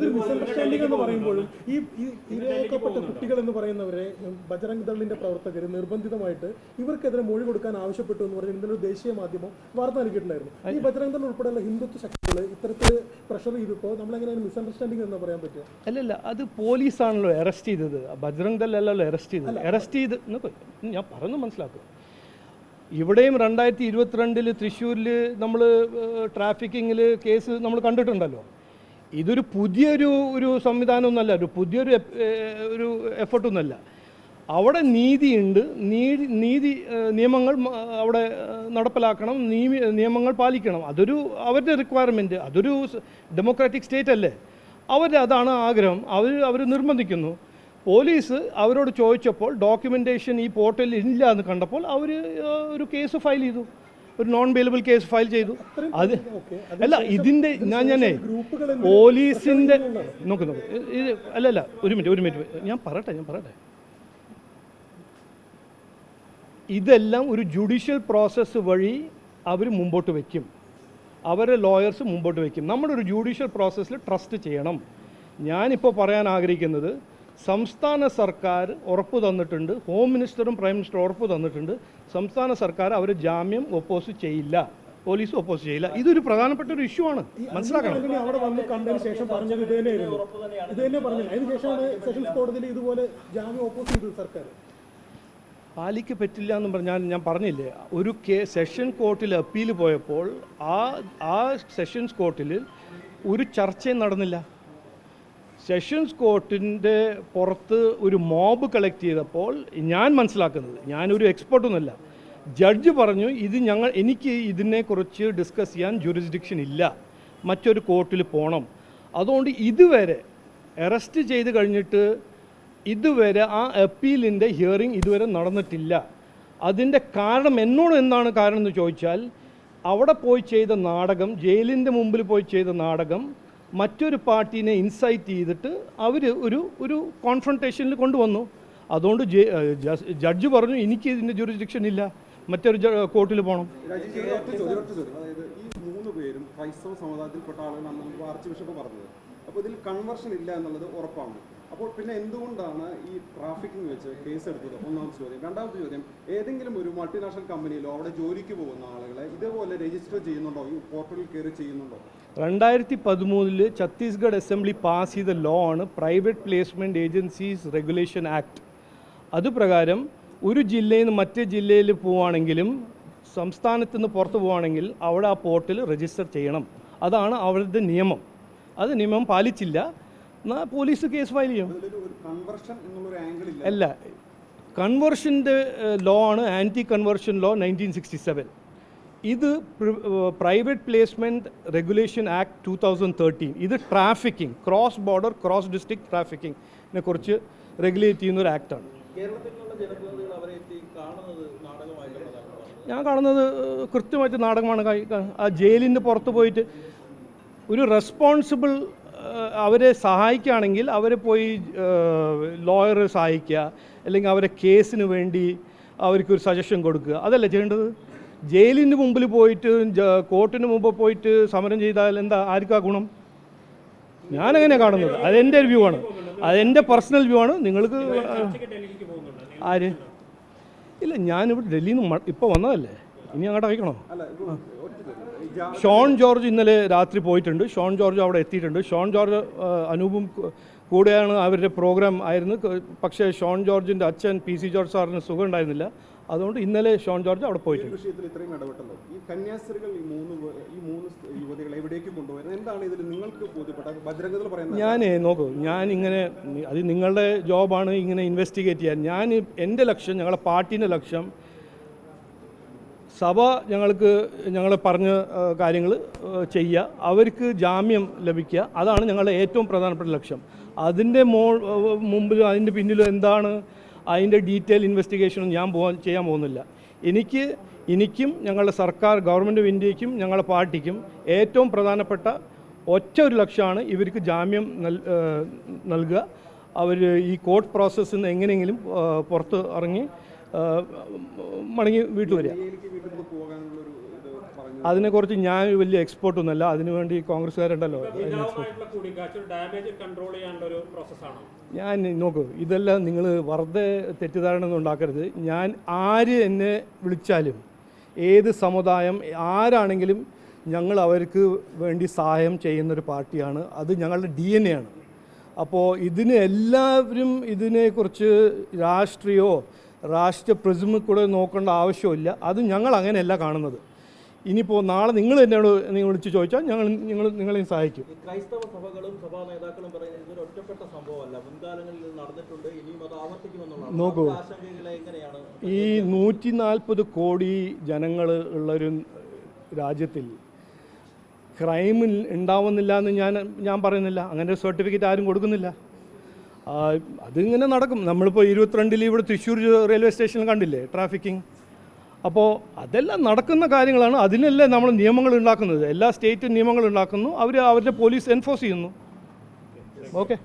ഇതൊരു മിസ്അണ്ടർസ്റ്റാൻഡിംഗ് എന്ന് പറയുമ്പോഴും ഈ ഈ ഇരയാക്കപ്പെട്ട കുട്ടികൾ എന്ന് പറയുന്നവരെ ബജറംഗ് ദളിന്റെ പ്രവർത്തകർ നിർബന്ധിതമായിട്ട് ഇവർക്കെതിരെ മൊഴി കൊടുക്കാൻ ആവശ്യപ്പെട്ടു എന്ന് പറഞ്ഞ് ഇന്നലെ ദേശീയ മാധ്യമം വാർത്ത നൽകിയിട്ടുണ്ടായിരുന്നു ഈ ബജറംഗ് ദൾ ഉൾപ്പെടെയുള്ള ഹിന്ദുത്വ ശക്തികൾ ഇത്തരത്തിൽ പ്രഷർ ചെയ്തപ്പോൾ നമ്മളെങ്ങനെയാണ് മിസ്അണ്ടർസ്റ്റാൻഡിംഗ് എന്ന് പറയാൻ പറ്റുക? അല്ലല്ല അത് പോലീസ് ആണല്ലോ അറസ്റ്റ് ചെയ്തത് ബജറംഗ് ദൾ അല്ലല്ലോ അറസ്റ്റ് ചെയ്തത്. അറസ്റ്റ് ചെയ്ത് ഞാൻ പറഞ്ഞു മനസ്സിലാക്കുക ഇവിടെയും രണ്ടായിരത്തി ഇരുപത്തിരണ്ടിൽ തൃശ്ശൂരിൽ നമ്മൾ ട്രാഫിക്കിങ്ങിൽ കേസ് നമ്മൾ കണ്ടിട്ടുണ്ടല്ലോ. ഇതൊരു പുതിയൊരു ഒരു സംവിധാനമൊന്നുമല്ല ഒരു പുതിയൊരു ഒരു എഫർട്ടൊന്നുമല്ല. അവിടെ നീതിയുണ്ട് നീതി നീതി നിയമങ്ങൾ അവിടെ നടപ്പിലാക്കണം നിയമ നിയമങ്ങൾ പാലിക്കണം. അതൊരു അവരുടെ റിക്വയർമെന്റ് അതൊരു ഡെമോക്രാറ്റിക് സ്റ്റേറ്റ് അല്ലേ? അവർ അതാണ് ആഗ്രഹം അവർ അവർ നിർബന്ധിക്കുന്നു. പോലീസ് അവരോട് ചോദിച്ചപ്പോൾ ഡോക്യുമെന്റേഷൻ ഈ പോർട്ടലിൽ ഇല്ല എന്ന് കണ്ടപ്പോൾ അവർ ഒരു കേസ് ഫയൽ ചെയ്തു. ഒരു നോൺ ബെയിലബിൾ കേസ് ഫയൽ ചെയ്തു അത് അല്ല ഇതിന്റെ ഞാൻ ഞാനേ ഗ്രൂപ്പുകൾ പോലീസിന്റെ നോക്ക് നോക്ക്. ഇത് അല്ലല്ല ഒരു മിനിറ്റ് ഒരു മിനിറ്റ് ഞാൻ പറയട്ടെ ഞാൻ പറയട്ടെ. ഇതെല്ലാം ഒരു ജുഡീഷ്യൽ പ്രോസസ്സ് വഴി അവർ മുമ്പോട്ട് വയ്ക്കും അവരെ ലോയേഴ്സ് മുമ്പോട്ട് വയ്ക്കും നമ്മുടെ ഒരു ജുഡീഷ്യൽ പ്രോസസ്സിൽ ട്രസ്റ്റ് ചെയ്യണം. ഞാനിപ്പോൾ പറയാൻ ആഗ്രഹിക്കുന്നത് സംസ്ഥാന സർക്കാർ ഉറപ്പ് തന്നിട്ടുണ്ട്. ഹോം മിനിസ്റ്ററും പ്രൈം മിനിസ്റ്ററും ഉറപ്പ് തന്നിട്ടുണ്ട്. സംസ്ഥാന സർക്കാർ അവർ ജാമ്യം ഒപ്പോസ് ചെയ്യില്ല. പോലീസ് ഒപ്പോസ് ചെയ്യില്ല. ഇതൊരു പ്രധാനപ്പെട്ട ഒരു ഇഷ്യൂ ആണ്. മനസ്സിലാക്കണം. അവിടെ വന്ന് കണ്ടതിന് ശേഷം പറഞ്ഞത് ഇത് തന്നെയായിരുന്നു ഇത് തന്നെ പറഞ്ഞില്ല സെഷൻസ് കോടതിയിൽ ഇതുപോലെ ജാമ്യം ഓപ്പോസ് ചെയ്തത് സർക്കാർ. പാലിക്ക് പറ്റില്ല എന്ന് പറഞ്ഞാൽ ഞാൻ പറഞ്ഞില്ലേ? ഒരു കേ സെഷൻ കോർട്ടിൽ അപ്പീൽ പോയപ്പോൾ ആ ആ സെഷൻസ് കോർട്ടിൽ ഒരു ചർച്ചയും നടന്നില്ല. സെഷൻസ് കോർട്ടിന്റെ പുറത്ത് ഒരു മോബ് കളക്ട് ചെയ്തപ്പോൾ ഞാൻ മനസ്സിലാക്കുന്നത് ഞാനൊരു എക്സ്പേർട്ടൊന്നുമല്ല ജഡ്ജ് പറഞ്ഞു ഇത് ഞങ്ങൾ എനിക്ക് ഇതിനെക്കുറിച്ച് ഡിസ്കസ് ചെയ്യാൻ ജുറിസ്ഡിക്ഷൻ ഇല്ല. മറ്റൊരു കോർട്ടിൽ പോകണം അതുകൊണ്ട് ഇതുവരെ അറസ്റ്റ് ചെയ്ത് കഴിഞ്ഞിട്ട് ഇതുവരെ ആ അപ്പീലിന്റെ ഹിയറിംഗ് ഇതുവരെ നടന്നിട്ടില്ല. അതിന്റെ കാരണം എന്നോട് എന്താണ് കാരണം എന്ന് ചോദിച്ചാൽ അവിടെ പോയി ചെയ്ത നാടകം ജയിലിന്റെ മുമ്പിൽ പോയി ചെയ്ത നാടകം മറ്റൊരു പാർട്ടീനെ ഇൻസൈറ്റ് ചെയ്തിട്ട് അവർ ഒരു ഒരു കോൺഫ്രണ്ടേഷനിൽ കൊണ്ടുവന്നു. അതുകൊണ്ട് ജഡ്ജ് പറഞ്ഞു എനിക്ക് ഇതിന്റെ ജുറിസ്ഡിക്ഷൻ ഇല്ല. മറ്റൊരു കോർട്ടിൽ പോകണം ക്രൈസ്തവ സമുദായത്തിൽപ്പെട്ട ആളുകളാണ് നമ്മൾ ആർച്ച് ബിഷപ്പ് പറഞ്ഞത്. അപ്പോൾ ഇതിൽ കൺവെർഷൻ ഇല്ല എന്നുള്ളത് ഉറപ്പാണ്. അപ്പോൾ പിന്നെ എന്തുകൊണ്ടാണ് ഈ ട്രാഫിക്കിംഗ് വെച്ച് കേസ് എടുത്തത്? ഒന്നാമത്തെ ചോദ്യം. രണ്ടാമത്തെ ചോദ്യം ഏതെങ്കിലും ഒരു മൾട്ടിനാഷണൽ കമ്പനിയിലോ അവിടെ ജോലിക്ക് പോകുന്ന ആളുകളെ ഇതേപോലെ രജിസ്റ്റർ ചെയ്യുന്നുണ്ടോ? ഈ പോർട്ടലിൽ കയറി ചെയ്യുന്നുണ്ടോ? രണ്ടായിരത്തി പതിമൂന്നിൽ ഛത്തീസ്ഗഡ് അസംബ്ലി പാസ് ചെയ്ത ലോ ആണ് private placement agencies regulation act അതുപ്രകാരം ഒരു ജില്ലയിൽ നിന്ന് മറ്റേ ജില്ലയിൽ പോവുകയാണെങ്കിലും സംസ്ഥാനത്ത് നിന്ന് പുറത്ത് പോവുകയാണെങ്കിൽ അവിടെ ആ പോർട്ടിൽ രജിസ്റ്റർ ചെയ്യണം. അതാണ് അവരുടെ നിയമം. അത് നിയമം പാലിച്ചില്ല. എന്നാൽ പോലീസ് കേസ് ഫയൽ ചെയ്യും. അല്ല. കൺവേർഷന്റെ ലോ ആണ് anti conversion law nineteen sixty seven ഇത് private placement regulation act two thousand thirteen ഇത് trafficking cross border cross district ട്രാഫിക്കിങ്ങിനെ കുറിച്ച് റെഗുലേറ്റ് ചെയ്യുന്ന ഒരു ആക്ടാണ് കേരളത്തിലുള്ള ജനപ്രതിനിധികൾ അവരെ കാണുന്നത് നാടകമായിട്ടുള്ളതാണ് ഞാൻ കാണുന്നത് കൃത്യമായിട്ട് നാടകമാണ് ആ ജയിലിന്റെ പുറത്ത് പോയിട്ട് ഒരു റെസ്പോൺസിബിൾ അവരെ സഹായിക്കുകയാണെങ്കിൽ അവരെ പോയി ലോയറെ സഹായിക്കുക അല്ലെങ്കിൽ അവരെ കേസിന് വേണ്ടി അവർക്കൊരു സജഷൻ കൊടുക്കുക. അതല്ല ചെയ്യേണ്ടത്? ജയിലിന് മുമ്പിൽ പോയിട്ട് കോർട്ടിന് മുമ്പ് പോയിട്ട് സമരം ചെയ്താൽ എന്താ ആർക്കാ ഗുണം? ഞാനങ്ങനെ കാണുന്നത്. അതെന്റെ ഒരു വ്യൂ ആണ്. അതെന്റെ പേഴ്സണൽ വ്യൂ ആണ്. നിങ്ങൾക്ക് ആര്? ഇല്ല ഞാനിവിടെ ഡൽഹിയിൽ നിന്ന് ഇപ്പോൾ വന്നതല്ലേ? ഇനി അങ്ങോട്ട് അയക്കണോ ഷോൺ ജോർജ് ഇന്നലെ രാത്രി പോയിട്ടുണ്ട്. ഷോൺ ജോർജ് അവിടെ എത്തിയിട്ടുണ്ട്. ഷോൺ ജോർജ് അനൂപും കൂടെയാണ് അവരുടെ പ്രോഗ്രാം ആയിരുന്നു. പക്ഷേ ഷോൺ ജോർജിന്റെ അച്ഛൻ പി സി ജോർജ് സാറിന് സുഖം ഉണ്ടായിരുന്നില്ല. അതുകൊണ്ട് ഇന്നലെ ഷോൺ ജോർജ് അവിടെ പോയിട്ടുണ്ട്. ഈ കന്യാസ്ത്രീകൾ ഈ മൂന്ന് ഈ മൂന്ന് സ് യുവതികളെ എവിടേക്ക് കൊണ്ടുപോയത് എന്താണ് ഇതിൽ നിങ്ങൾക്ക് ബോധ്യപ്പെട്ട ബജരംഗത്തിൽ പറയുന്നത് ഞാൻ നോക്കൂ ഞാൻ ഇങ്ങനെ അത് നിങ്ങളുടെ ജോബാണ് ഇങ്ങനെ ഇൻവെസ്റ്റിഗേറ്റ് ചെയ്യാൻ. ഞാൻ എന്റെ ലക്ഷ്യം ഞങ്ങളുടെ പാർട്ടീന്റെ ലക്ഷ്യം സഭ ഞങ്ങൾക്ക് ഞങ്ങൾ പറഞ്ഞ കാര്യങ്ങൾ ചെയ്യുക. അവർക്ക് ജാമ്യം ലഭിക്കുക. അതാണ് ഞങ്ങളുടെ ഏറ്റവും പ്രധാനപ്പെട്ട ലക്ഷ്യം. അതിന്റെ മോ മുമ്പിലും അതിന്റെ പിന്നിലും എന്താണ് അതിന്റെ ഡീറ്റെയിൽ ഇൻവെസ്റ്റിഗേഷനും ഞാൻ പോകാൻ ചെയ്യാൻ പോകുന്നില്ല. എനിക്ക് എനിക്കും ഞങ്ങളുടെ സർക്കാർ ഗവൺമെന്റ് ഓഫ് ഇന്ത്യക്കും ഞങ്ങളുടെ പാർട്ടിക്കും ഏറ്റവും പ്രധാനപ്പെട്ട ഒറ്റ ഒരു ലക്ഷ്യമാണ് ഇവർക്ക് ജാമ്യം നൽകുക. അവർ ഈ കോർട്ട് പ്രോസസ്സിൽ നിന്ന് എങ്ങനെയെങ്കിലും പുറത്ത് ഇറങ്ങി മടങ്ങി വീട്ടിൽ വരിക. അതിനെക്കുറിച്ച് ഞാൻ വലിയ എക്സ്പേർട്ടൊന്നുമല്ല അതിനുവേണ്ടി കോൺഗ്രസ്സുകാരുണ്ടല്ലോ. ഞാൻ നോക്കൂ ഇതെല്ലാം നിങ്ങൾ വെറുതെ തെറ്റിദ്ധാരണ ഒന്നും ഉണ്ടാക്കരുത്. ഞാൻ ആര് എന്നെ വിളിച്ചാലും ഏത് സമുദായം ആരാണെങ്കിലും ഞങ്ങൾ അവർക്ക് വേണ്ടി സഹായം ചെയ്യുന്നൊരു പാർട്ടിയാണ്. അത് ഞങ്ങളുടെ ഡി എൻ എ ആണ്. അപ്പോൾ ഇതിന് എല്ലാവരും ഇതിനെക്കുറിച്ച് രാഷ്ട്രീയമോ രാഷ്ട്രീയ പ്രിസമിൽ കൂടെ നോക്കേണ്ട ആവശ്യമില്ല അത് ഞങ്ങൾ അങ്ങനെയല്ല കാണുന്നത്. ഇനിയിപ്പോൾ നാളെ നിങ്ങൾ എന്നോട് നിങ്ങൾ വിളിച്ച് ചോദിച്ചാൽ ഞങ്ങൾ നിങ്ങൾ നിങ്ങളെയും സഹായിക്കും. ക്രൈസ്തവ സഭകളും സഭാ നേതാക്കളും പറയുന്നത് ഇതൊരു ഒറ്റപ്പെട്ട സംഭവമല്ല. മുൻകാലങ്ങളിൽ നടന്നിട്ടുണ്ട്. ഇനിയും അത് ആവർത്തിക്കുമെന്നുള്ള നോക്കൂ. ഈ നൂറ്റി നാൽപ്പത് കോടി ജനങ്ങൾ ഉള്ളൊരു രാജ്യത്തിൽ ക്രൈം ഉണ്ടാവുന്നില്ല എന്ന് ഞാൻ ഞാൻ പറയുന്നില്ല. അങ്ങനെ സർട്ടിഫിക്കറ്റ് ആരും കൊടുക്കുന്നില്ല. അതിങ്ങനെ നടക്കും. നമ്മളിപ്പോൾ ഇരുപത്തിരണ്ടിൽ ഇവിടെ തൃശ്ശൂർ റെയിൽവേ സ്റ്റേഷനിൽ കണ്ടില്ലേ ട്രാഫിക്കിങ്? അപ്പോൾ അതെല്ലാം നടക്കുന്ന കാര്യങ്ങളാണ്. അതിനല്ലേ നമ്മൾ നിയമങ്ങൾ ഉണ്ടാക്കുന്നത്. എല്ലാ സ്റ്റേറ്റും നിയമങ്ങൾ ഉണ്ടാക്കുന്നു. അവർ അവരുടെ പോലീസ് എൻഫോഴ്സ് ചെയ്യുന്നു. ഓക്കെ.